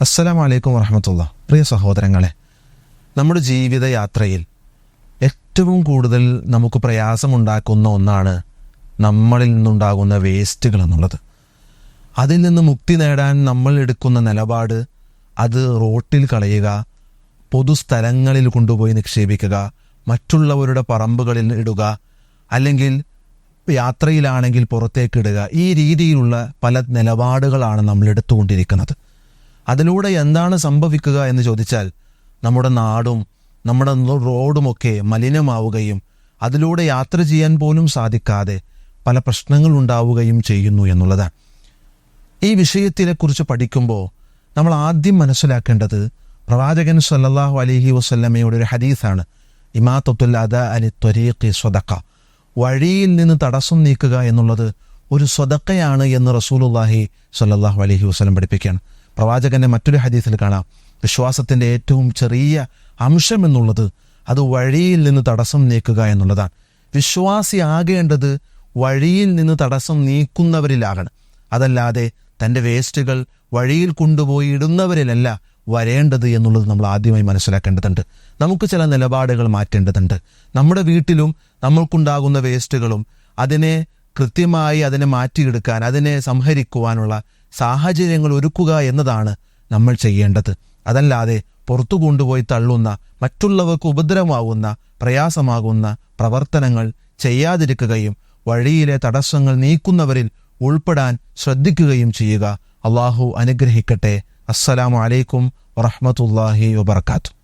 അസ്സലാം വലൈക്കും വറഹമത്തുള്ള പ്രിയ സഹോദരങ്ങളെ നമ്മുടെ ജീവിതയാത്രയിൽ ഏറ്റവും കൂടുതൽ നമുക്ക് പ്രയാസമുണ്ടാക്കുന്ന ഒന്നാണ് നമ്മളിൽ നിന്നുണ്ടാകുന്ന വേസ്റ്റുകൾ എന്നുള്ളത്. അതിൽ നിന്ന് മുക്തി നേടാൻ നമ്മൾ എടുക്കുന്ന നിലപാട് അത് റോട്ടിൽ കളയുക പൊതുസ്ഥലങ്ങളിൽ കൊണ്ടുപോയി നിക്ഷേപിക്കുക മറ്റുള്ളവരുടെ പറമ്പുകളിൽ ഇടുക അല്ലെങ്കിൽ യാത്രയിലാണെങ്കിൽ പുറത്തേക്കിടുക ഈ രീതിയിലുള്ള പല നിലപാടുകളാണ് നമ്മൾ എടുത്തുകൊണ്ടിരിക്കുന്നത്. അതിലൂടെ എന്താണ് സംഭവിക്കുക എന്ന് ചോദിച്ചാൽ നമ്മുടെ നാടും നമ്മുടെ റോഡുമൊക്കെ മലിനമാവുകയും അതിലൂടെ യാത്ര ചെയ്യാൻ പോലും സാധിക്കാതെ പല പ്രശ്നങ്ങൾ ഉണ്ടാവുകയും ചെയ്യുന്നു എന്നുള്ളതാണ്. ഈ വിഷയത്തിനെക്കുറിച്ച് പഠിക്കുമ്പോൾ നമ്മൾ ആദ്യം മനസ്സിലാക്കേണ്ടത് പ്രവാചകൻ സല്ലാഹു അലഹി വസല്ലമയുടെ ഒരു ഹദീസാണ്. ഇമാത്തുൽ അദ അലി ത്വരീഖി സ്വതക്ക വഴിയിൽ നിന്ന് തടസ്സം നീക്കുക എന്നുള്ളത് ഒരു സ്വതക്കയാണ് എന്ന് റസൂലുല്ലാഹി സല്ലാഹു അലഹി വസ്ലം പഠിപ്പിക്കുകയാണ്. പ്രവാചകന്റെ മറ്റൊരു ഹദീസിൽ കാണാം. വിശ്വാസത്തിന്റെ ഏറ്റവും ചെറിയ അംശം എന്നുള്ളത് അത് വഴിയിൽ നിന്ന് തടസ്സം നീക്കുക എന്നുള്ളതാണ്. വിശ്വാസി ആകേണ്ടത് വഴിയിൽ നിന്ന് തടസ്സം നീക്കുന്നവരിലാകണം. അതല്ലാതെ തന്റെ വേസ്റ്റുകൾ വഴിയിൽ കൊണ്ടുപോയി ഇടുന്നവരിലല്ല വരേണ്ടത് എന്നുള്ളത് നമ്മൾ ആദ്യമായി മനസ്സിലാക്കേണ്ടതുണ്ട്. നമുക്ക് ചില നിലപാടുകൾ മാറ്റേണ്ടതുണ്ട്. നമ്മുടെ വീട്ടിലും നമ്മൾക്കുണ്ടാകുന്ന വേസ്റ്റുകളും അതിനെ കൃത്യമായി അതിനെ മാറ്റിയെടുക്കാൻ അതിനെ സംഹരിക്കുവാനുള്ള സാഹചര്യങ്ങൾ ഒരുക്കുക എന്നതാണ് നമ്മൾ ചെയ്യേണ്ടത്. അതല്ലാതെ പുറത്തു കൊണ്ടുപോയി തള്ളുന്ന മറ്റുള്ളവർക്ക് ഉപദ്രവമാകുന്ന പ്രയാസമാകുന്ന പ്രവർത്തനങ്ങൾ ചെയ്യാതിരിക്കുകയും വഴിയിലെ തടസ്സങ്ങൾ നീക്കുന്നവരിൽ ഉൾപ്പെടാൻ ശ്രദ്ധിക്കുകയും ചെയ്യുക. അള്ളാഹു അനുഗ്രഹിക്കട്ടെ. അസ്സലാമു അലൈക്കും വറഹമത്തല്ലാഹി വബർക്കാത്തു